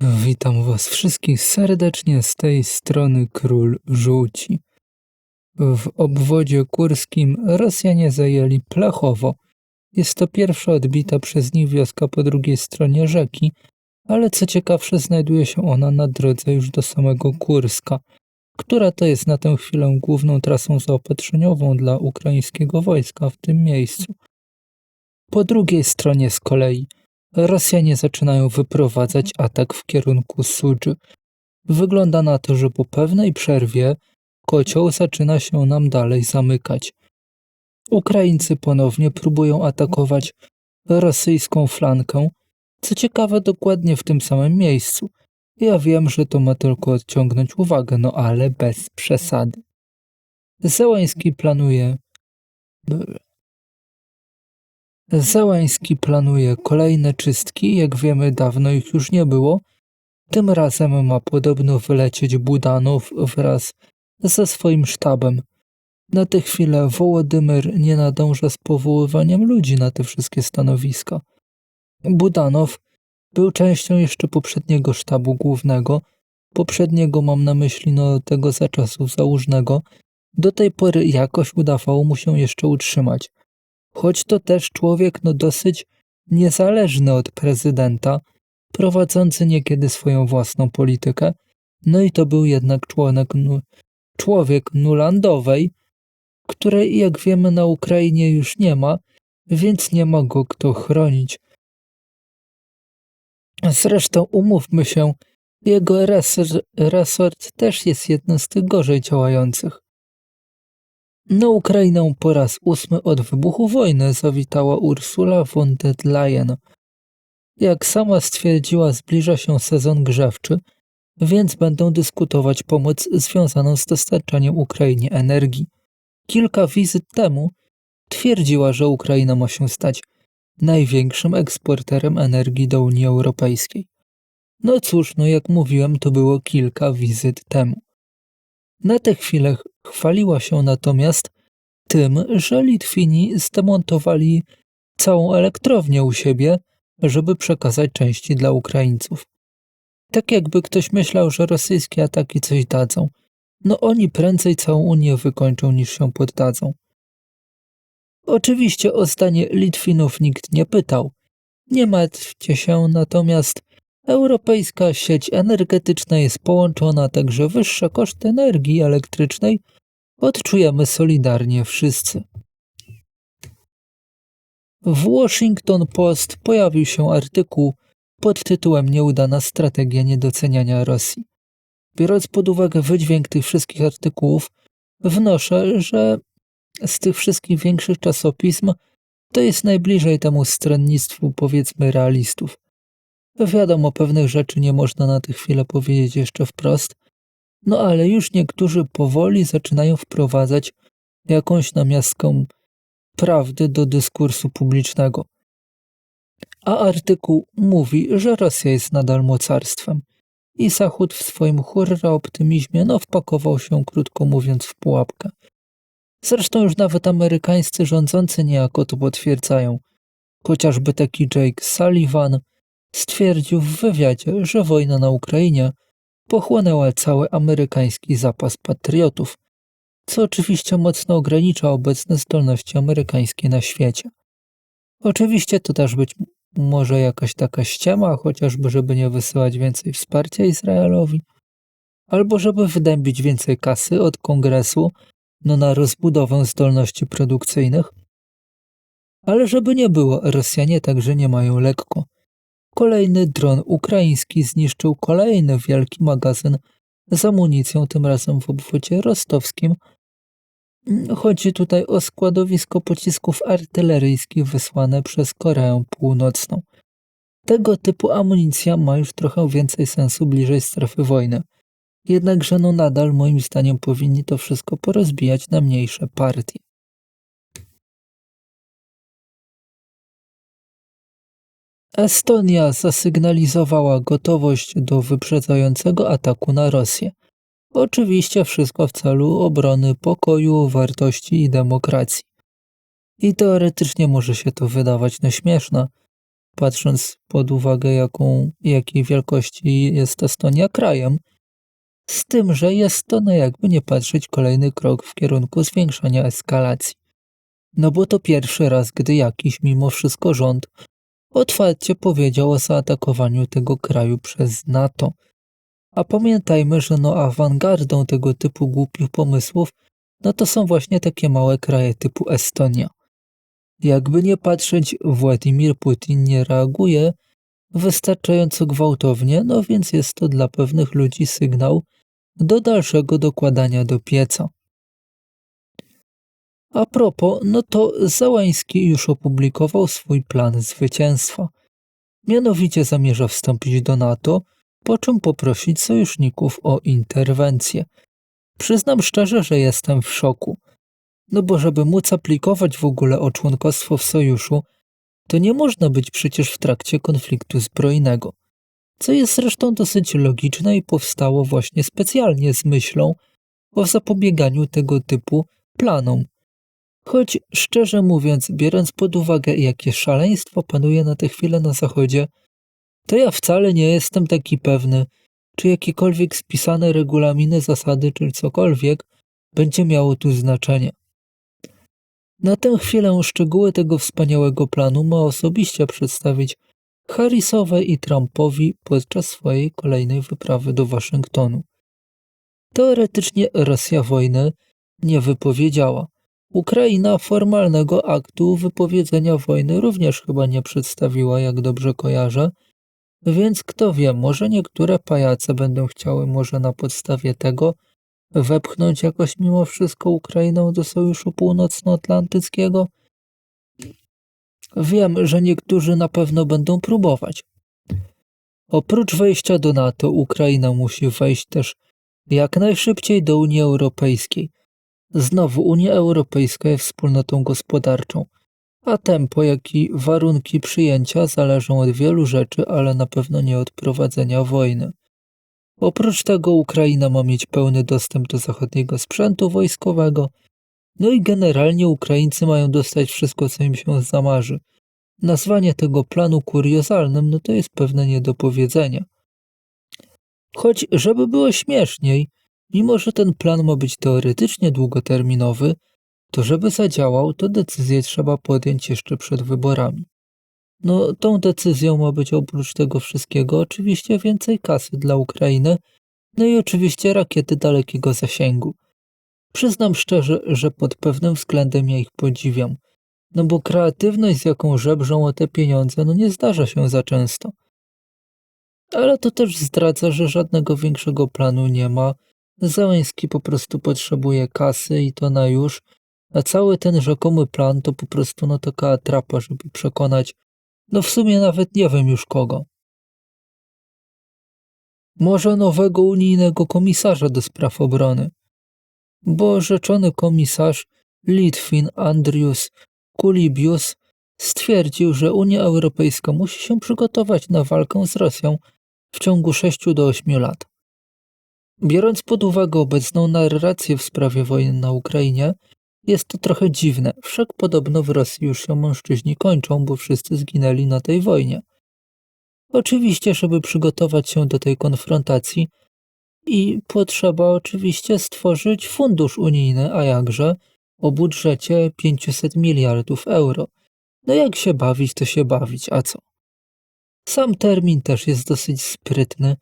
Witam Was wszystkich serdecznie z tej strony Król Żółci. W obwodzie kurskim Rosjanie zajęli Plechowo. Jest to pierwsza odbita przez nich wioska po drugiej stronie rzeki, ale co ciekawsze znajduje się ona na drodze już do samego Kurska, która to jest na tę chwilę główną trasą zaopatrzeniową dla ukraińskiego wojska w tym miejscu. Po drugiej stronie z kolei Rosjanie zaczynają wyprowadzać atak w kierunku Sudży. Wygląda na to, że po pewnej przerwie kocioł zaczyna się nam dalej zamykać. Ukraińcy ponownie próbują atakować rosyjską flankę, co ciekawe dokładnie w tym samym miejscu. Ja wiem, że to ma tylko odciągnąć uwagę, no ale bez przesady. Zełański planuje Zełański planuje kolejne czystki, jak wiemy dawno ich już nie było. Tym razem ma podobno wylecieć Budanów wraz ze swoim sztabem. Na tę chwilę Wołodymyr nie nadąża z powoływaniem ludzi na te wszystkie stanowiska. Budanow był częścią jeszcze poprzedniego sztabu głównego, poprzedniego mam na myśli no tego za czasów załużnego, do tej pory jakoś udawało mu się jeszcze utrzymać choć to też człowiek no dosyć niezależny od prezydenta, prowadzący niekiedy swoją własną politykę, no i to był jednak członek, człowiek Nulandowej, której jak wiemy na Ukrainie już nie ma, więc nie ma go kto chronić. Zresztą umówmy się, jego resort, resort też jest jednym z tych gorzej działających. Na Ukrainę po raz ósmy od wybuchu wojny zawitała Ursula von der Leyen. Jak sama stwierdziła, zbliża się sezon grzewczy, więc będą dyskutować pomoc związaną z dostarczaniem Ukrainie energii. Kilka wizyt temu twierdziła, że Ukraina ma się stać największym eksporterem energii do Unii Europejskiej. No cóż, no jak mówiłem, to było kilka wizyt temu. Na tę chwilę chwaliła się natomiast tym, że Litwini zdemontowali całą elektrownię u siebie, żeby przekazać części dla Ukraińców. Tak jakby ktoś myślał, że rosyjskie ataki coś dadzą. No oni prędzej całą Unię wykończą niż się poddadzą. Oczywiście o zdanie Litwinów nikt nie pytał. Nie martwcie się, natomiast Europejska sieć energetyczna jest połączona, także wyższe koszty energii elektrycznej odczujemy solidarnie wszyscy. W Washington Post pojawił się artykuł pod tytułem Nieudana strategia niedoceniania Rosji. Biorąc pod uwagę wydźwięk tych wszystkich artykułów, wnoszę, że z tych wszystkich większych czasopism to jest najbliżej temu stronnictwu, powiedzmy, realistów. Wiadomo, pewnych rzeczy nie można na tę chwilę powiedzieć jeszcze wprost, no ale już niektórzy powoli zaczynają wprowadzać jakąś namiastkę prawdy do dyskursu publicznego. A artykuł mówi, że Rosja jest nadal mocarstwem. I Zachód w swoim hurra optymizmie no wpakował się, krótko mówiąc, w pułapkę. Zresztą już nawet amerykańscy rządzący niejako to potwierdzają. Chociażby taki Jake Sullivan – stwierdził w wywiadzie, że wojna na Ukrainie pochłonęła cały amerykański zapas patriotów, co oczywiście mocno ogranicza obecne zdolności amerykańskie na świecie. Oczywiście to też być może jakaś taka ściema, chociażby żeby nie wysyłać więcej wsparcia Izraelowi, albo żeby wydębić więcej kasy od kongresu no na rozbudowę zdolności produkcyjnych. Ale żeby nie było, Rosjanie także nie mają lekko. Kolejny dron ukraiński zniszczył kolejny wielki magazyn z amunicją, tym razem w obwodzie rostowskim. Chodzi tutaj o składowisko pocisków artyleryjskich wysłane przez Koreę Północną. Tego typu amunicja ma już trochę więcej sensu bliżej strefy wojny. Jednakże no nadal moim zdaniem powinni to wszystko porozbijać na mniejsze partie. Estonia zasygnalizowała gotowość do wyprzedzającego ataku na Rosję. Oczywiście wszystko w celu obrony pokoju, wartości i demokracji. I teoretycznie może się to wydawać na śmieszne, patrząc pod uwagę, jaką, jakiej wielkości jest Estonia krajem. Z tym, że jest to, no jakby nie patrzeć, kolejny krok w kierunku zwiększania eskalacji. No bo to pierwszy raz, gdy jakiś mimo wszystko rząd otwarcie powiedział o zaatakowaniu tego kraju przez NATO. A pamiętajmy, że no awangardą tego typu głupich pomysłów no to są właśnie takie małe kraje typu Estonia. Jakby nie patrzeć, Władimir Putin nie reaguje wystarczająco gwałtownie, no więc jest to dla pewnych ludzi sygnał do dalszego dokładania do pieca. A propos, no to Załański już opublikował swój plan zwycięstwa. Mianowicie zamierza wstąpić do NATO, po czym poprosić sojuszników o interwencję. Przyznam szczerze, że jestem w szoku. No bo żeby móc aplikować w ogóle o członkostwo w sojuszu, to nie można być przecież w trakcie konfliktu zbrojnego. Co jest zresztą dosyć logiczne i powstało właśnie specjalnie z myślą o zapobieganiu tego typu planom. Choć szczerze mówiąc, biorąc pod uwagę, jakie szaleństwo panuje na tę chwilę na Zachodzie, to ja wcale nie jestem taki pewny, czy jakiekolwiek spisane regulaminy, zasady czy cokolwiek będzie miało tu znaczenie. Na tę chwilę szczegóły tego wspaniałego planu ma osobiście przedstawić Harrisowi i Trumpowi podczas swojej kolejnej wyprawy do Waszyngtonu. Teoretycznie Rosja wojny nie wypowiedziała. Ukraina formalnego aktu wypowiedzenia wojny również chyba nie przedstawiła, jak dobrze kojarzę, więc kto wie, może niektóre pajace będą chciały może na podstawie tego wepchnąć jakoś mimo wszystko Ukrainę do Sojuszu Północnoatlantyckiego? Wiem, że niektórzy na pewno będą próbować. Oprócz wejścia do NATO, Ukraina musi wejść też jak najszybciej do Unii Europejskiej. Znowu Unia Europejska jest wspólnotą gospodarczą a tempo, jak i warunki przyjęcia zależą od wielu rzeczy, ale na pewno nie od prowadzenia wojny. Oprócz tego Ukraina ma mieć pełny dostęp do zachodniego sprzętu wojskowego, no i generalnie Ukraińcy mają dostać wszystko, co im się zamarzy. Nazwanie tego planu kuriozalnym, no to jest pewne niedopowiedzenie. Choć, żeby było śmieszniej, mimo że ten plan ma być teoretycznie długoterminowy, to żeby zadziałał, to decyzję trzeba podjąć jeszcze przed wyborami. No, tą decyzją ma być oprócz tego wszystkiego oczywiście więcej kasy dla Ukrainy, no i oczywiście rakiety dalekiego zasięgu. Przyznam szczerze, że pod pewnym względem ja ich podziwiam, no bo kreatywność, z jaką żebrzą o te pieniądze, no nie zdarza się za często. Ale to też zdradza, że żadnego większego planu nie ma. Załęski po prostu potrzebuje kasy i to na już, a cały ten rzekomy plan to po prostu no taka atrapa, żeby przekonać, no w sumie nawet nie wiem już kogo. Może nowego unijnego komisarza do spraw obrony. Bo rzeczony komisarz Litwin Andrius Kulibius stwierdził, że Unia Europejska musi się przygotować na walkę z Rosją w ciągu 6 do 8 lat. Biorąc pod uwagę obecną narrację w sprawie wojny na Ukrainie, jest to trochę dziwne, wszak podobno w Rosji już się mężczyźni kończą, bo wszyscy zginęli na tej wojnie. Oczywiście, żeby przygotować się do tej konfrontacji i potrzeba oczywiście stworzyć fundusz unijny, a jakże o budżecie 500 miliardów euro. No jak się bawić, to się bawić, a co? Sam termin też jest dosyć sprytny,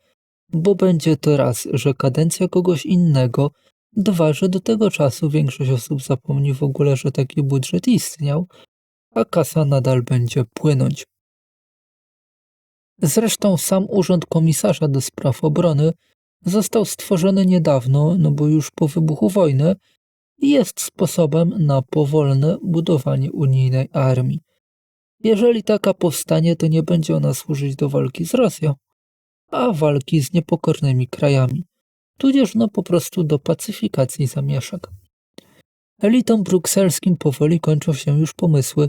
bo będzie to raz, że kadencja kogoś innego Dwa, że do tego czasu większość osób zapomni w ogóle, że taki budżet istniał, a kasa nadal będzie płynąć. Zresztą sam Urząd Komisarza do Spraw Obrony został stworzony niedawno, no bo już po wybuchu wojny, i jest sposobem na powolne budowanie unijnej armii. Jeżeli taka powstanie, to nie będzie ona służyć do walki z Rosją, a walki z niepokornymi krajami tudzież no po prostu do pacyfikacji zamieszek. Elitom brukselskim powoli kończą się już pomysły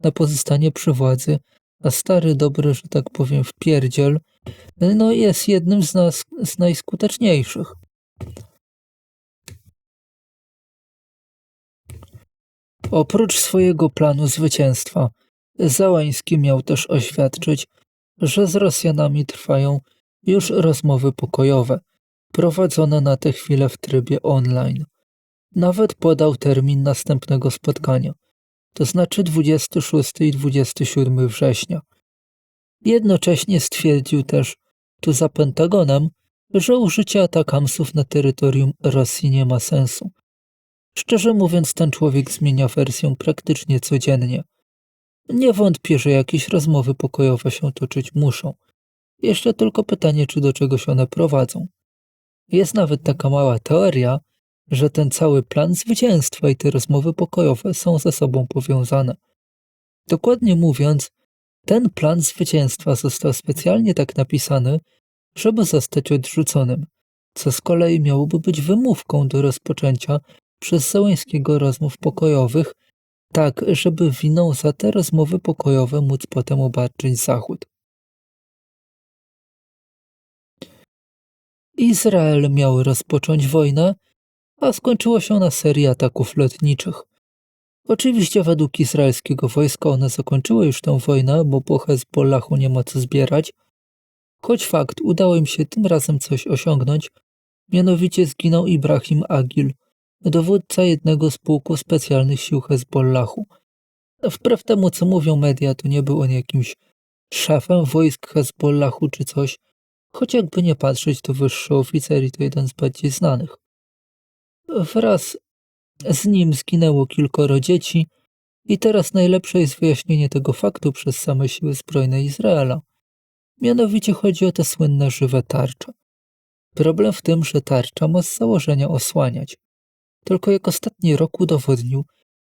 na pozostanie przy władzy, a stary dobry, że tak powiem, wpierdziel, no jest jednym z, nas, z najskuteczniejszych. Oprócz swojego planu zwycięstwa, Załański miał też oświadczyć, że z Rosjanami trwają już rozmowy pokojowe, prowadzone na tę chwilę w trybie online. Nawet podał termin następnego spotkania, to znaczy 26 i 27 września. Jednocześnie stwierdził też, tu za Pentagonem, że użycie atakamsów na terytorium Rosji nie ma sensu. Szczerze mówiąc, ten człowiek zmienia wersję praktycznie codziennie. Nie wątpię, że jakieś rozmowy pokojowe się toczyć muszą. Jeszcze tylko pytanie, czy do czegoś one prowadzą. Jest nawet taka mała teoria, że ten cały plan zwycięstwa i te rozmowy pokojowe są ze sobą powiązane. Dokładnie mówiąc, ten plan zwycięstwa został specjalnie tak napisany, żeby zostać odrzuconym, co z kolei miałoby być wymówką do rozpoczęcia przez Załęskiego rozmów pokojowych, tak żeby winą za te rozmowy pokojowe móc potem obarczyć Zachód. Izrael miał rozpocząć wojnę, a skończyło się na serii ataków lotniczych. Oczywiście według izraelskiego wojska one zakończyły już tę wojnę, bo po Hezbollahu nie ma co zbierać, choć fakt, udało im się tym razem coś osiągnąć, mianowicie zginął Ibrahim Agil, dowódca jednego z pułków specjalnych sił Hezbollahu. Wbrew temu, co mówią media, to nie był on jakimś szefem wojsk Hezbollahu czy coś, choć jakby nie patrzeć, to wyższy oficer i to jeden z bardziej znanych. Wraz z nim zginęło kilkoro dzieci i teraz najlepsze jest wyjaśnienie tego faktu przez same siły zbrojne Izraela. Mianowicie chodzi o te słynne żywe tarcze. Problem w tym, że tarcza ma z założenia osłaniać. Tylko jak ostatni rok udowodnił,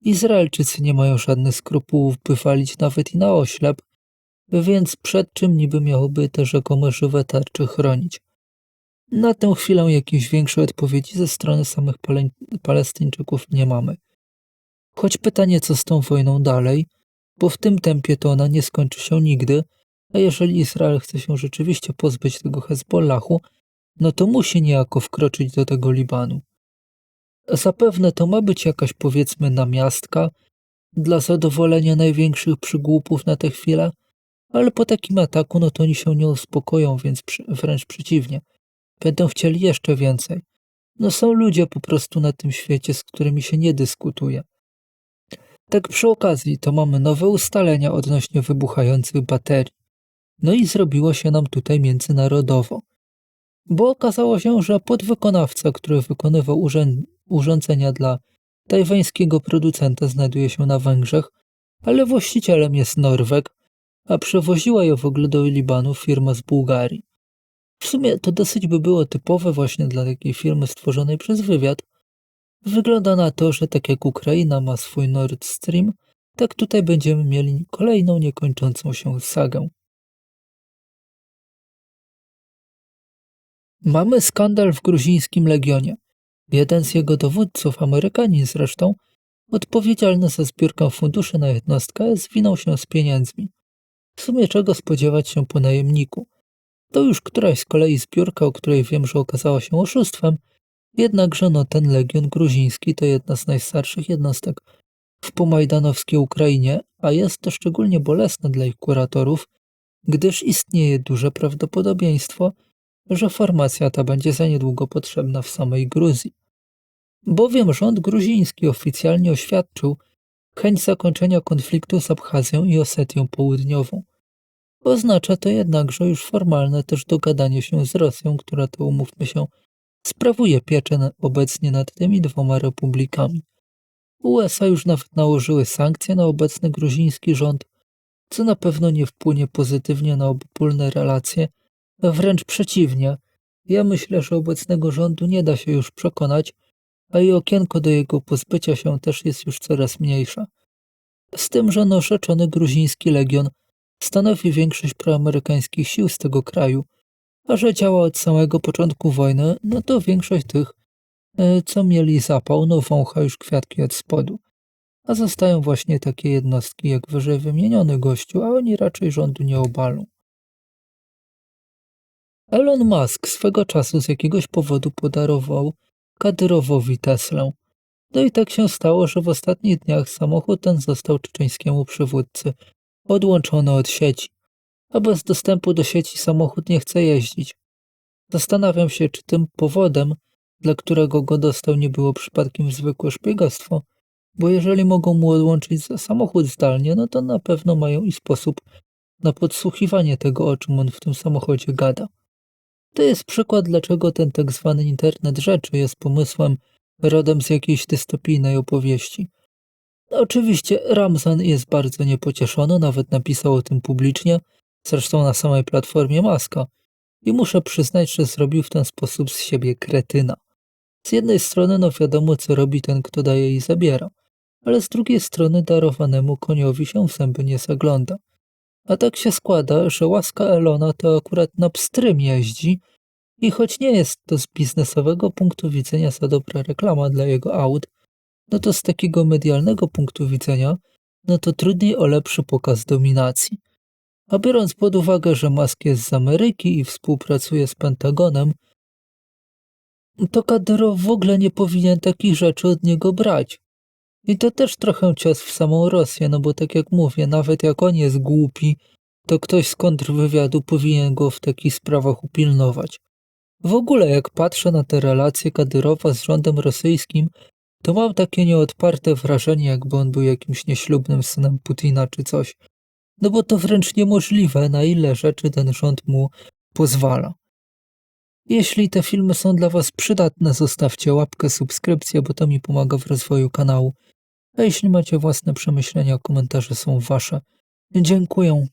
Izraelczycy nie mają żadnych skrupułów, by walić nawet i na oślep, więc przed czym niby miałoby te rzekome żywe tarcze chronić? Na tę chwilę jakiejś większej odpowiedzi ze strony samych Pale Palestyńczyków nie mamy. Choć pytanie, co z tą wojną dalej, bo w tym tempie to ona nie skończy się nigdy, a jeżeli Izrael chce się rzeczywiście pozbyć tego Hezbollahu, no to musi niejako wkroczyć do tego Libanu. Zapewne to ma być jakaś powiedzmy namiastka dla zadowolenia największych przygłupów na tę chwilę, ale po takim ataku no to oni się nie uspokoją, więc przy, wręcz przeciwnie. Będą chcieli jeszcze więcej. No są ludzie po prostu na tym świecie, z którymi się nie dyskutuje. Tak przy okazji to mamy nowe ustalenia odnośnie wybuchających baterii. No i zrobiło się nam tutaj międzynarodowo. Bo okazało się, że podwykonawca, który wykonywał urządzenia dla tajwańskiego producenta znajduje się na Węgrzech, ale właścicielem jest Norweg, a przewoziła je w ogóle do Libanu firma z Bułgarii. W sumie to dosyć by było typowe właśnie dla takiej firmy stworzonej przez wywiad. Wygląda na to, że tak jak Ukraina ma swój Nord Stream, tak tutaj będziemy mieli kolejną niekończącą się sagę. Mamy skandal w gruzińskim legionie. Jeden z jego dowódców, Amerykanin zresztą, odpowiedzialny za zbiórkę funduszy na jednostkę, zwinął się z pieniędzmi. W sumie czego spodziewać się po najemniku? To już któraś z kolei zbiórka, o której wiem, że okazała się oszustwem, jednakże no ten legion gruziński to jedna z najstarszych jednostek w pomajdanowskiej Ukrainie, a jest to szczególnie bolesne dla ich kuratorów, gdyż istnieje duże prawdopodobieństwo, że formacja ta będzie za niedługo potrzebna w samej Gruzji. Bowiem rząd gruziński oficjalnie oświadczył chęć zakończenia konfliktu z Abchazją i Osetią Południową. Oznacza to jednakże już formalne też dogadanie się z Rosją, która to umówmy się, sprawuje pieczę obecnie nad tymi dwoma republikami. USA już nawet nałożyły sankcje na obecny gruziński rząd, co na pewno nie wpłynie pozytywnie na obopólne relacje, wręcz przeciwnie. Ja myślę, że obecnego rządu nie da się już przekonać, a i okienko do jego pozbycia się też jest już coraz mniejsze. Z tym, że noszeczony gruziński legion stanowi większość proamerykańskich sił z tego kraju, a że działa od samego początku wojny, no to większość tych, e, co mieli zapał, no wącha już kwiatki od spodu. A zostają właśnie takie jednostki jak wyżej wymieniony gościu, a oni raczej rządu nie obalą. Elon Musk swego czasu z jakiegoś powodu podarował Kadyrowowi Teslę. No i tak się stało, że w ostatnich dniach samochód ten został czeczeńskiemu przywódcy odłączony od sieci, a bez dostępu do sieci samochód nie chce jeździć. Zastanawiam się, czy tym powodem, dla którego go dostał, nie było przypadkiem zwykłe szpiegostwo, bo jeżeli mogą mu odłączyć samochód zdalnie, no to na pewno mają i sposób na podsłuchiwanie tego, o czym on w tym samochodzie gada. To jest przykład, dlaczego ten tak zwany internet rzeczy jest pomysłem rodem z jakiejś dystopijnej opowieści. No, Oczywiście Ramzan jest bardzo niepocieszony, nawet napisał o tym publicznie, zresztą na samej platformie Maska. I muszę przyznać, że zrobił w ten sposób z siebie kretyna. Z jednej strony, no wiadomo, co robi ten, kto daje i zabiera, ale z drugiej strony darowanemu koniowi się w zęby nie zagląda. A tak się składa, że łaska Elona to akurat na pstrym jeździ i choć nie jest to z biznesowego punktu widzenia za dobra reklama dla jego aut, no to z takiego medialnego punktu widzenia, no to trudniej o lepszy pokaz dominacji. A biorąc pod uwagę, że Musk jest z Ameryki i współpracuje z Pentagonem, to Kadyrow w ogóle nie powinien takich rzeczy od niego brać. I to też trochę cios w samą Rosję, no bo tak jak mówię, nawet jak on jest głupi, to ktoś z kontrwywiadu powinien go w takich sprawach upilnować. W ogóle jak patrzę na te relacje Kadyrowa z rządem rosyjskim, to mam takie nieodparte wrażenie, jakby on był jakimś nieślubnym synem Putina czy coś. No bo to wręcz niemożliwe, na ile rzeczy ten rząd mu pozwala. Jeśli te filmy są dla Was przydatne, zostawcie łapkę, subskrypcję, bo to mi pomaga w rozwoju kanału. A jeśli macie własne przemyślenia, komentarze są Wasze. Dziękuję.